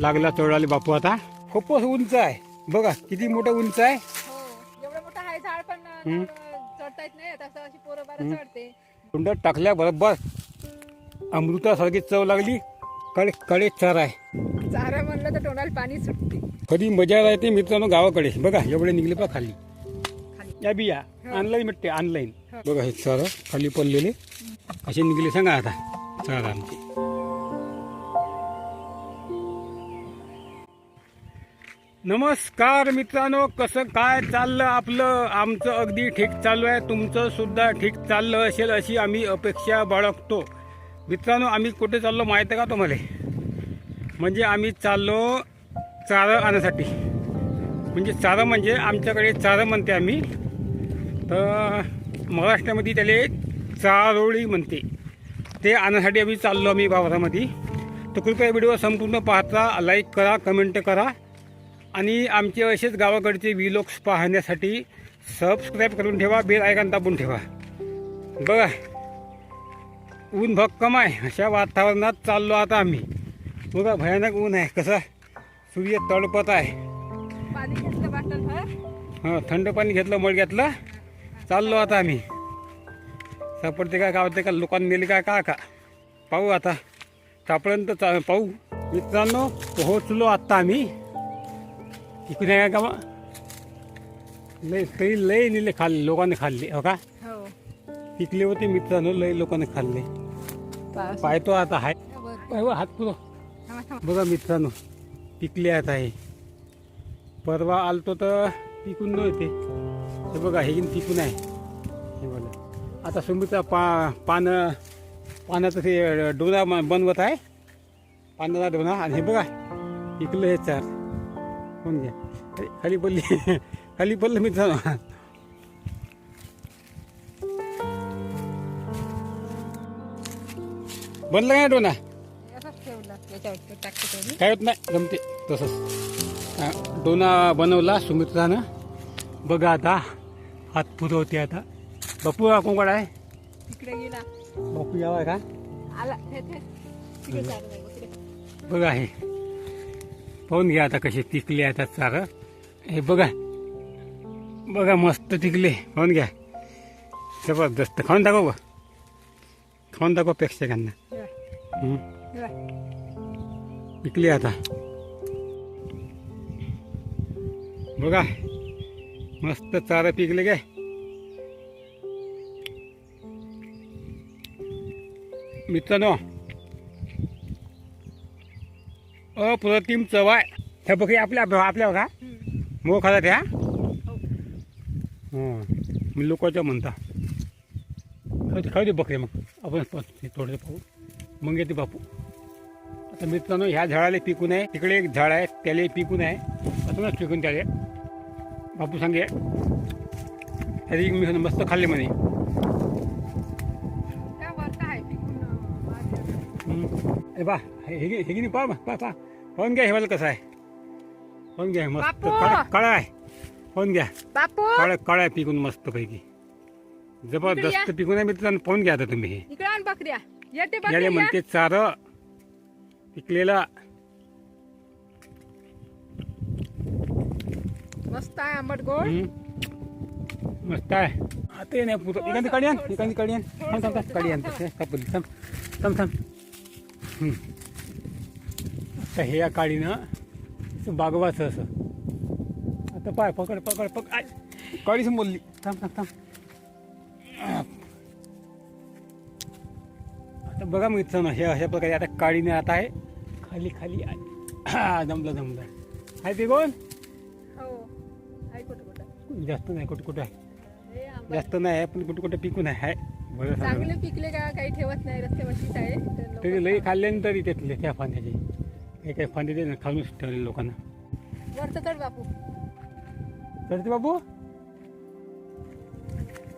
लागला चढाले बापू आता. खूपच उंच आहे. बघा किती मोठं उंच आहे. हो एवढं मोठं आहे झाड पण हम्म. चढता येत नाही तसं अशी पोरं बारा चढते. तोंडात टाकल्या बरोबर. अमृतासारखी चव लागली. कडे कडे चार आहे. चारा म्हणलं तर तोंडाला पाणी सुटते. कधी मजा राहते मित्रांनो गावाकडे. बघा एवढे निघले पा खाली. खाली. या बिया. ऑनलाईन भेटते ऑनलाईन बघा हे चार खाली पडलेले. असे निघले सांगा आता. चार आमचे. नमस्कार मित्रांनो कसं काय चाललं आपलं? आमचं अगदी ठीक चालू आहे. तुमचं सुद्धा ठीक चाललं असेल अशी आम्ही अपेक्षा बाळगतो. मित्रांनो आम्ही कुठे चाललो माहीत आहे का तुम्हाला? म्हणजे आम्ही चाललो चारं आणण्यासाठी म्हणजे चारं म्हणजे आमच्याकडे चारं म्हणते आम्ही. तर महाराष्ट्रामध्ये त्याला चारोळी म्हणते. ते आणण्यासाठी आम्ही चाललो आम्ही वावरामध्ये तर कृपया व्हिडिओ संपूर्ण पाहता लाईक करा कमेंट करा. आणि आमचे असेच गावाकडचे व्हिलॉग्स पाहण्यासाठी सबस्क्राईब करून ठेवा बेल आयकॉन दाबून ठेवा. बघा ऊन भक्कम आहे अशा वातावरणात चाललो आता आम्ही. बघा भयानक ऊन आहे कसा सूर्य तळपत आहे. हां थंड पाणी घेतलं मळग्यातलं चाललो आता आम्ही. सापडते का गावते का लोकांनी नेले का का का? पाहू आता. सापड्यांत चा पाहू. मित्रांनो पोहोचलो आत्ता आम्ही. इकडे आहे का मग लय तरी लय नेले खाल्ले लोकांनी खाल्ले हो का? हो. पिकले होते मित्रांनो लय लोकांनी खाल्ले. पाऊस पाहतो आता हाय. वर. पाहू हात पुरो. थांबा, थांबा. बघा मित्रांनो पिकले आता हे. परवा आलतो तर पिकून नव्हते. हे बघा हे पण पिकून आहे. हे बघा. आता सुमित्रा पा पानं पानाचं ते डोना बनवत आहे. पानाचा डोना आणि हे बघा पिकलं हे चार. कोण घ्या. अरे, खाली पडली. खाली पडलं मित्रांनो बनलं काय डोना. काय होत नाही? जमते. तसंच. डोना बनवला सुमित्रानं. बघा आता. हात पुरवते आता. बापू हा कोंकड आहे? तिकडे गेला. बापू यावा का? आला. हे चालू आहे, खाऊन पाहून घ्या आता कसे टिकले आता चार हे बघा. बघा मस्त टिकले. पाहून घ्या. जबरदस्त. खाऊन दाखव बा. खाऊन दाखव प्रेक्षकांना. टिकले आता. बघा. मस्त चारा पिकले काय? मित्रांनो अप्रतिम चव आहे ह्या बघ हे आपल्या आपल्या बघा. हम्म. मो खाला त्या हो. हां. मी लोकांच्या म्हणता. खाऊ दे बकरे मग. आपण थोडंसं पाहू. मग येते बापू. आता मित्रांनो ह्या झाडाला पिकून आहे तिकडे एक झाड आहे त्याला पिकून आहे अजूनच पिकून त्याले. बापू सांगे. मी मस्त खाल्ले म्हणे. ए बा हे हे हे की पा पा पा पाहून घ्या हे कसं आहे. पाहून घ्या मस्त. बापू! काळा काळा आहे. पाहून घ्या. बापू! काळा काळा आहे पिकून मस्त पैकी इकडे जबरदस्त या. पिकून आहे मित्रांनो पाहून घ्या आता तुम्ही. हे इकडे आण बकऱ्या. येते याले बकऱ्या म्हणते चार पिकलेला. मस्त आहे आंबट गोड. हम्म. मस्त आहे. आता नाही पुरं एखादी काढी आण एखादी काढी आण. थांब थांब थांब काढी आण तसे थांब. थांब थांब हम्म. आता हे या काडीनं असं बागवाचं असं. आता पाय पकड पकड पकड. आय. काडीच बोलली थांब थांब थांब. आता बघा मित्रांनो हे अशा प्रकारे आता काडीने आता आहे. खाली खाली आहे. जमलं जमलं. आहे ते कोण? हो. आहे कुठं कुठं? जास्त नाही कुठं कुठं आहे. जास्त नाही आहे पण कुठं कुठं पिकून आहे. चांगले पिकले का काही ठेवत नाही रस्त्यावरतीच आहे तर लोकं तरी लई त्यातले त्या फांद्याचे. हे काही फांदे ते खाऊनच ठेवले लोकांना. वरचं चढ बापू. तर ते बाबू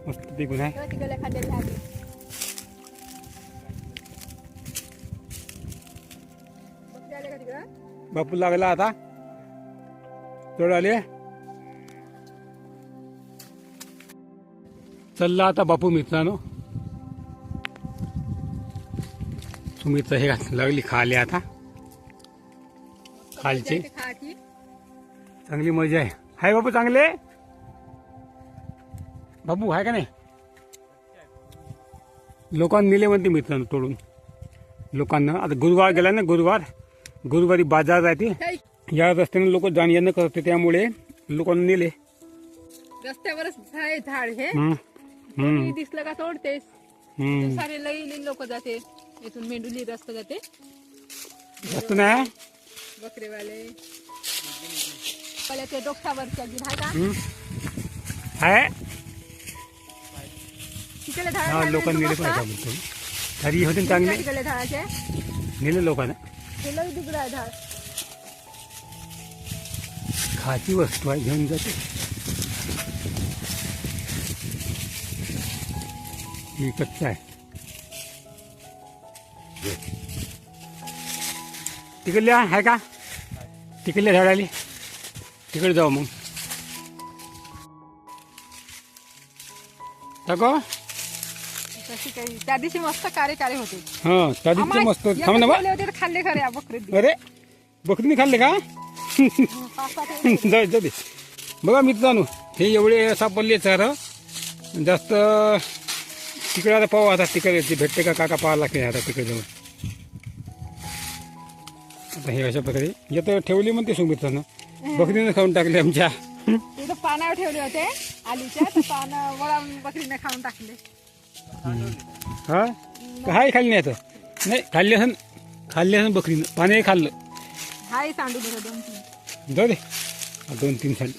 मस्त तेव्हा बकरी आले का तिकडं? बापू लागला आता. चढ आले. चालला आता बापू मित्रांनो. सुमित्र हे लागली खाले आता. खालचे? चांगली मजा आहे. हाय बाबू चांगले? बाबू आहे का नाही? लोकांना नेले म्हणते मित्रांनो तोडून. लोकांना. आता गुरुवार गेला ना गुरुवार? गुरुवारी बाजार राहते या रस्त्याने लोक जाण येणं करते त्यामुळे लोकांना नेले. रस्त्यावरच झाड हे. दिसलं का तोडतेस. सारे लई लोक जाते. इथून मेंडुली रस्ता जाते. जास्त नाही? बकरेवाले. पहिले ते डोक्यावरच्या गिर आहे का. आहे. तिकडे हा झाड लोकांना नेले पण आहे तरी होते ना चांगले? तिकडे झाडाचे नेले लोकांना. आहे झाड खाची वस्तू आहे घेऊन जाते. ही कच्चा आहे. तिकडल्या आहे का? तिकडल्या झाडाली तिकडे जाऊ मग. टाको तशी काही त्या दिवशी मस्त कार्य कार्य होते. हां त्या दिवशी मस्त. थांब ना बा. ठेवले होते तर खाल्ले खरे या बकरीत अरे बकरीने खाल्ले का? पाच सहा ठेवले. जाऊ जाऊ दे. बघा मित्रांनो हे एवढे सापडले चार जास्त तिकडे आता पाहू आता तिकडे ते भेटते का काका पाहावं लागते आता तिकडे जाऊन. हे अशा प्रकारे. येतं ठेवली म्हणते सुमित्रानं. बकरीनं खाऊन टाकले आमच्या. तिथं पानावर ठेवले होते. आलीच्या पानं बकरीने खाऊन टाकले. हा? हाय खाल्ली नाही आता. नाही खाल्ली असन. खाल्ली असन बकरीनं. पाणी खाल्लं. हाय सांडू बरं दोन तीन. जाऊ दे. दोन तीन साली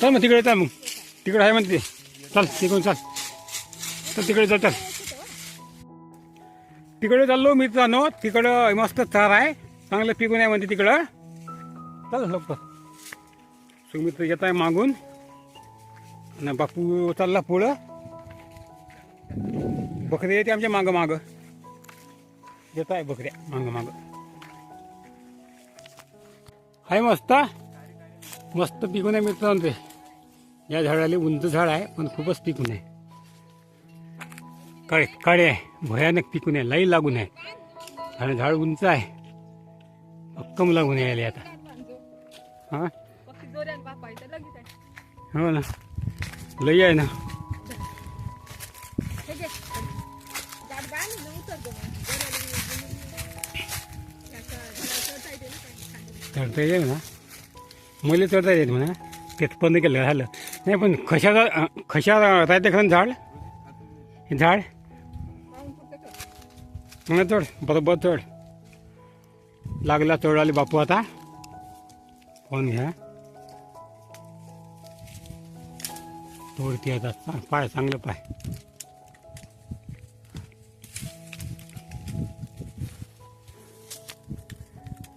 चल मग तिकडे चाल मग. तिकडे आहे म्हणते. चल तिकडून चाल. तर तिकडे चल. तिकडे चाललो मित्रांनो तिकडं मस्त चार आहे. चांगलं पिकून आहे म्हणते तिकडं. चल लवकर. सुमित्र येत आहे मागून. आणि बापू चालला पुढं. बकऱ्या येते आमच्या मागं मागं. येत आहे बकऱ्या मागं मागं. आहे मस्त. मस्त पिकून आहे मित्रांनो ते. या झाडाला उंच झाड आहे पण खूपच पिकून आहे. काळे काळे आहे. भयानक पिकून आहे. लई लागून आहे. आणि झाड उंच आहे. भक्कम लागून यायला आता. हां? हो ना. लई आहे ना. चढता येते ना चढता येईल ना? मला चढता येत म्हणा. तेच बंद केलं झालं. नाही पण कशाचा खशा कशा राहते खरं झाड? हे झाड? चढ बरोबर चढ लागला चढ बापू आता. फोन घ्या. तोडती आता. पाय चांगलं पाय.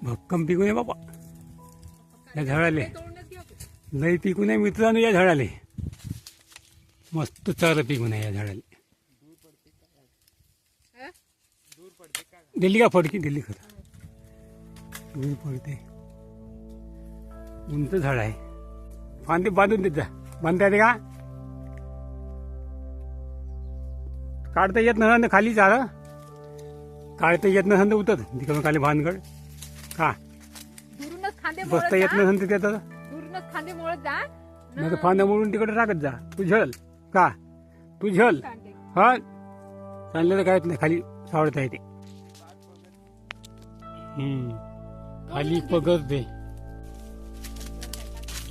भक्कम पिकू नये बापा. या झाडाले. लई पिकू नये मित्रांनो या झाडाले. मस्त चार पिकू नये या झाडाले. दिल्ली का फडकी? दिल्ली खरं. पडते उंच झाड आहे. फांदी बांधून देत जा. बांधता येते का? काढता येत नसं खाली चार काढता येत नसं उतर तिकडून खाली भानगड. का? बसता येत जा. नसं त्याचं दुरूनच खांदे जा. नाही तर फांद्या मोडून तिकडे टाकत जा. तू झल. का? तू झल. हा. चाललेलं काहीच नाही. खाली सावडता येते. हम्म. खाली पगत दे.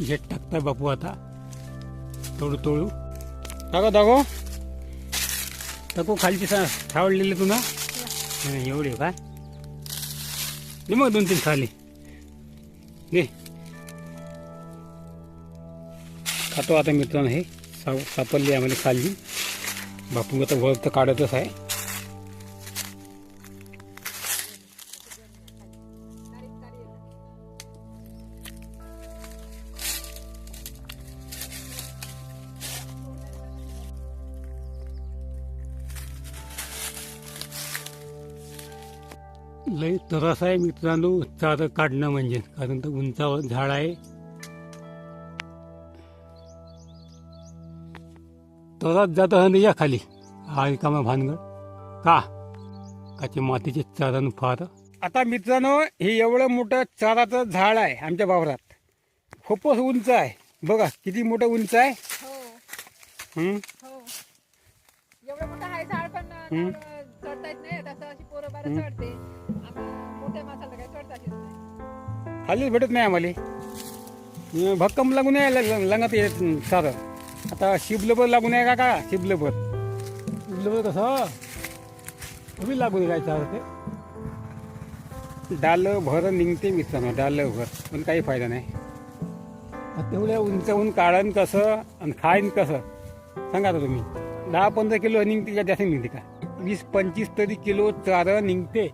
झेट टाकताय बापू आता. तोडू तोडू टाको टाको. टाको खालची सा सावडलेले तुला. एवढे का? दे मग दोन तीन खाली. दे. खातो आता मित्रांनो हे. साव सापडली आम्हाला खाली. बापू आता वर तर काढतच आहे. लय त्रास आहे मित्रांनो चार काढणं म्हणजे. कारण तर उंचावर झाड आहे. तरात जात या खाली. हा रिकामा भानगड. का? काचे मातीचे चारण फार. आता मित्रांनो हे एवढं मोठं चाराचं झाड आहे आमच्या वावरात. खूपच उंच आहे. बघा किती मोठं उंच आहे. हो. हं? हो. एवढं मोठं आहे झाड पण हम्म. झाड चढता येत नाही तसं अशी पोरं बारं चढते नाही खालीच भेटत नाही आम्हाला. भक्कम लागून आहे लंगात येत सारं. आता शिबलबर लागून आहे का का शिबलबर शिबलबर कसं? तुम्ही लागून काय सारं ते? डाल भर निघते मित्रांनो डाल भर. पण काही फायदा नाही. तेवढ्या उंचवून काढन कसं आणि खाईन कसं? सांगा आता तुम्ही. दहा पंधरा किलो निघते का जास्त निघते का? वीस पंचवीस तरी किलो चारं निघते.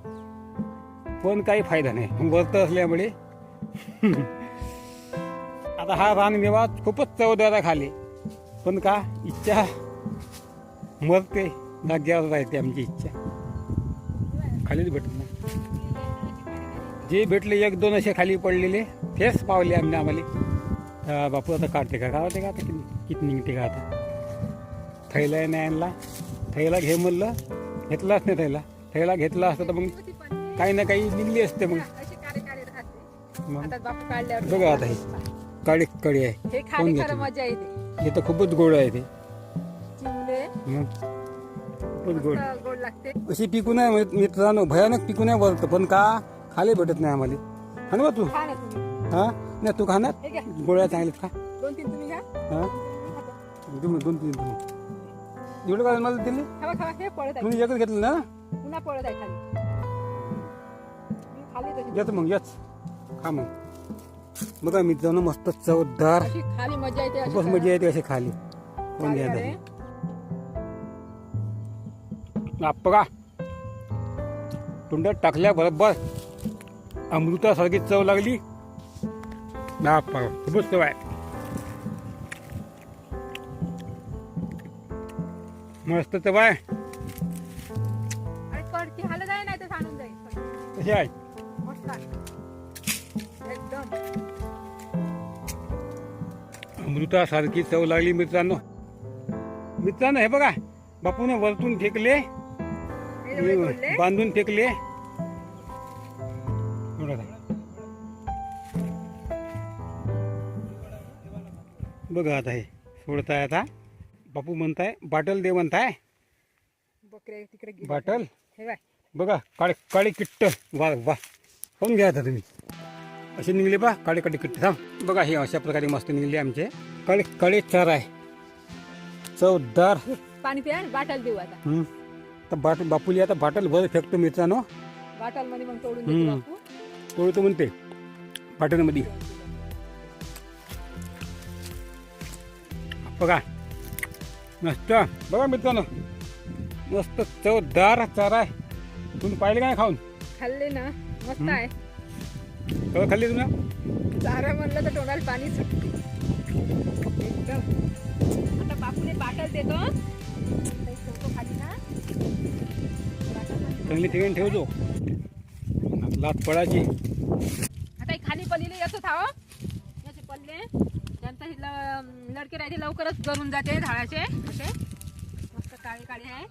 पण काही फायदा नाही. वरत असल्यामुळे आता हा रानमेवा खूपच चवदारा खाली. पण का इच्छा मरते जाग्यावर राहते आमची इच्छा. खालीच भेटत ना. जे भेटले एक दोन असे खाली पडलेले तेच पावले आम्ही आम्हाला. बापू आता काढते का? काढते का आता किती? निघते का आता? थैला नाही आणला थैला घे म्हणलं घेतलाच नाही थैला. थैला घेतला असता तर मग काही ना काही निघली असते मग. आता बापू काढल्यावर बघा आता हे. काळी कळी आहे. हे खाली घेतं? खरं मजा येते. हे तर खूपच गोड आहे ते. चिवले मग? खूपच गोड. मस्त गोड लागते. अशी पिकून आहे मित- मित्रांनो भयानक पिकून आहे वरतं पण का? खाली भेटत नाही आम्हाला. ना बा तू? खा ना तुम्ही. हा? नाही तू खाणार? हे घ्या. गोळ्या चांगल्यात खा. दोन तीन तुम्ही घ्या. हा? दोन दोन तीन दोन एवढं काय मला दिली? खावा खावा हे पळत आहे. तुम्ही एकच घेतलं ना? पुन्हा पळत आहे खाली. मी खाली तशी याच मग याच. खा मग. बघा मित्रांनो मस्त चवदार. अशी खाली मजा येते अशी खूपच मजा येते असे खाली. कोण काळे. आहे बघा. तोंडात टाकल्या बरोबर. अमृतासारखी चव लागली. बाप्पा खूपच चव आहे. मस्त चव आहे. आणि कड ती हालत आहे नाही तर सांडून जाईल. कशी आहे. अमृतासारखी चव लागली मित्रांनो. मित्रांनो हे बघा बापूने वरतून फेकले. बांधून फेकले. बघा. आता हे सोडताय आता. बापू म्हणताय बाटल दे म्हणताय. बाटल? हे बघा काळे काळे किट्ट. वा वा. खाऊन घ्या आता तुम्ही. असे निघले पा काळे काळे किट्ट थांब. बघा हे अशा प्रकारे मस्त निघले आमचे. काळे काळे चार आहे. चवदार. पाणी प्या बाटल देऊ आता. हम्म. तर बाट बापूली आता बाटल भर फेकतो मित्रांनो बाटलमध्ये मग तोडून हम्म. बापू. तोडतो म्हणते. बाटलमध्ये बघा. मस्त. बघा मित्रांनो मस्त चवदार चारा आहे. तुम्ही पाहिले काय खाऊन? खाल्ले ना. मस्त. आहे. कवा खाल्ली तुम्ही? चारा म्हणलं तर तोंडाला पाणी सुटते. एकदम. आता बापूने बाटल देतो. खाली ना. चांगली ठिकाणी ठेवतो. लात पडायची. आता हे खाली पडलेले येतो थाव याचे पडले. त्यांचा हे लडके राहते लवकरच गरून जाते झाडाचे. असे. मस्त काळे काळे आहे.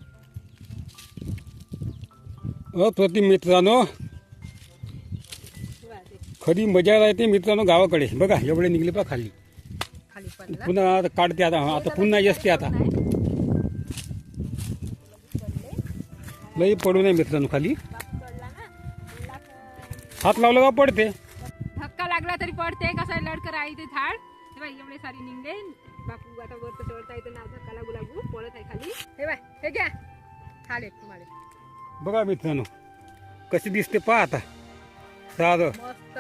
अप्रतिम मित्रांनो खरी मजा राहते मित्रांनो गावाकडे. बघा एवढे निघले पा खाली. खाली पडला. पुन्हा आता काढते आता. आता पुन्हा असते आता. लई पडू नये मित्रांनो खाली. हात लावला का पडते? धक्का लागला तरी पडते. कसं लडकर आहे ते झाड. हे बाय एवढे सारी निघले. बापू आता वर तर चढता येतं ना धक्का लागू लागू. पळत आहे खाली. हे बाय हे घ्या. खाले तुम्हाला. बघा मित्रांनो कशी दिसते पहा आता. सारं मस्त.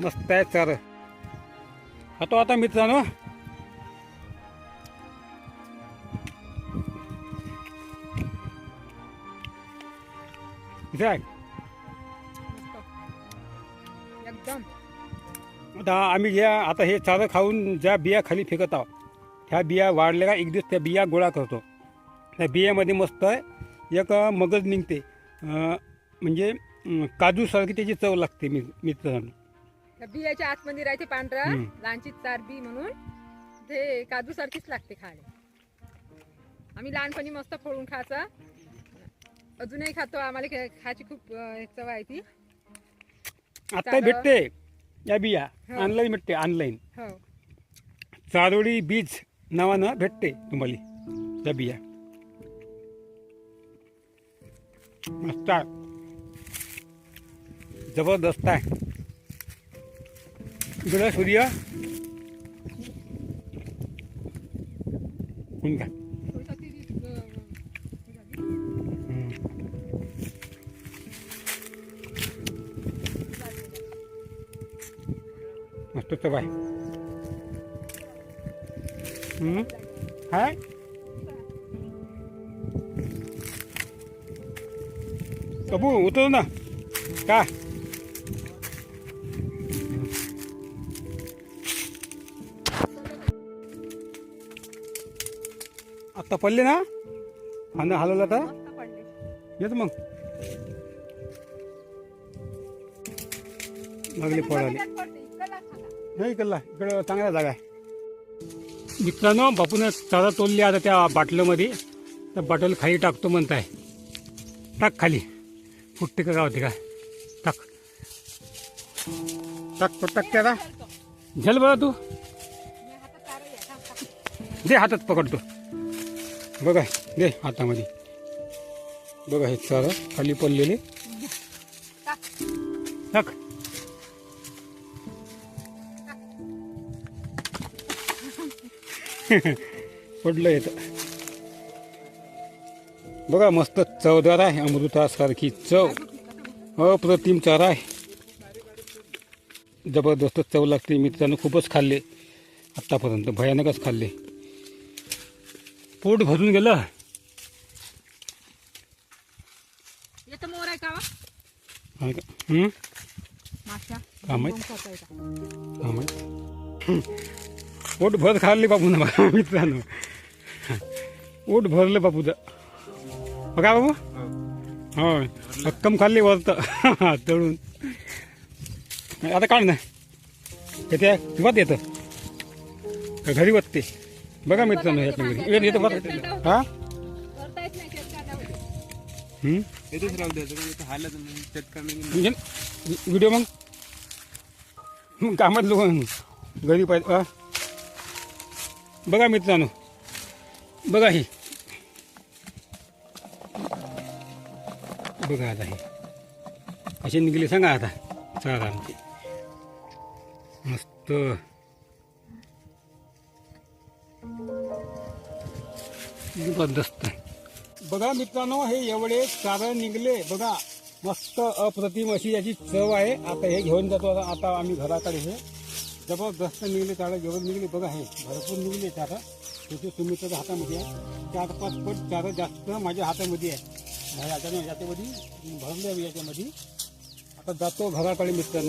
मस्त आहे सारं. खातो आता मित्रांनो. एकदम. आता आम्ही ज्या आता हे चारं खाऊन ज्या बिया खाली फेकत आहोत ह्या बिया वाढल्या का एक दिवस त्या बिया गोळा करतो. त्या बियामध्ये मस्त आहे एक मगज निघते. म्हणजे काजूसारखी त्याची चव लागते मी मित्रांनो त्या बियाच्या आतमध्ये राहते पांढरा हम्म. लहानची चार बी म्हणून. ते काजू सारखीच लागते खायला. आम्ही लहानपणी मस्त फोडून खायचं. अजूनही खातो आम्हाला खे- खायची खूप अं, चव आहे ती. आता चारं. भेटते या बिया. हो. ऑनलाईन भेटते ऑनलाईन हो. चारोळी बीज नावानं भेटते तुम्हाला त्या बिया. मस्त. आहे. जबरदस्त आहे. इकडं सूर्य. का मस्त चव आहे हाय. कबू उतर ना. का? आता पडले ना? खांदा हलवला तर मस्त येत मग. लागले पडाले. नाही इकडला इकडं चांगला जागा आहे. मित्रांनो बापून चारा तोलली आता त्या बाटलीमध्ये. त्या बाटल खाली टाकतो म्हणताय. टाक खाली. फुटते का गावते का? टाक. टाक तो टाक त्याला. झेल बरं तू. दे हातात पकडतो. बघा दे हातामध्ये. बघा हे चार खाली पडलेले. टाक. टाक पडलं येतं बघा मस्त चवदार आहे अमृतासारखी चव. अप्रतिम चारा आहे. जबरदस्त चव लागते मित्रांनो खूपच खाल्ले. आत्तापर्यंत भयानकच खाल्ले. पोट भरून गेलं. येतं मोर आहे का? हा? हं? माशा माहीत? हा माहीत? हं. पोट भर खाल्ले बापू ना मित्रांनो. पोट भरलं बापूचं बघा बाबू होय. रक्कम खाल्ली वरत. तळून. आता काढ ना. येते? किंवाच येतं. का घरी वाटते बघा मित्रांनो याच्यामध्ये येत येतं बघ. हा? हम्म? येतच राहू द्यायचं कारण इथं हालत नाही म्हणजे व्हिडिओ मग? मग कामात लोक गरीब पाहिजे हा? बघा मित्रांनो. बघा ही. बघा आता हे. कसे निघले सांगा आता. चारा आमचे. मस्त. जबरदस्त आहे बघा मित्रांनो हे एवढे चारा निघले. बघा मस्त अप्रतिम अशी याची चव आहे. आता हे घेऊन जातो. आता आता आम्ही घराकडे हे जबरदस्त निघले चारा घेऊन निघले बघा हे भरपूर निघले चारा. त्याचे सुमित्राच्या हातामध्ये आहे. चार पाच पट चारा जास्त माझ्या हातामध्ये आहे. माझ्या हाताने याच्यामध्ये भरले याच्यामध्ये. आता जातो घराकडे मित्रांनो.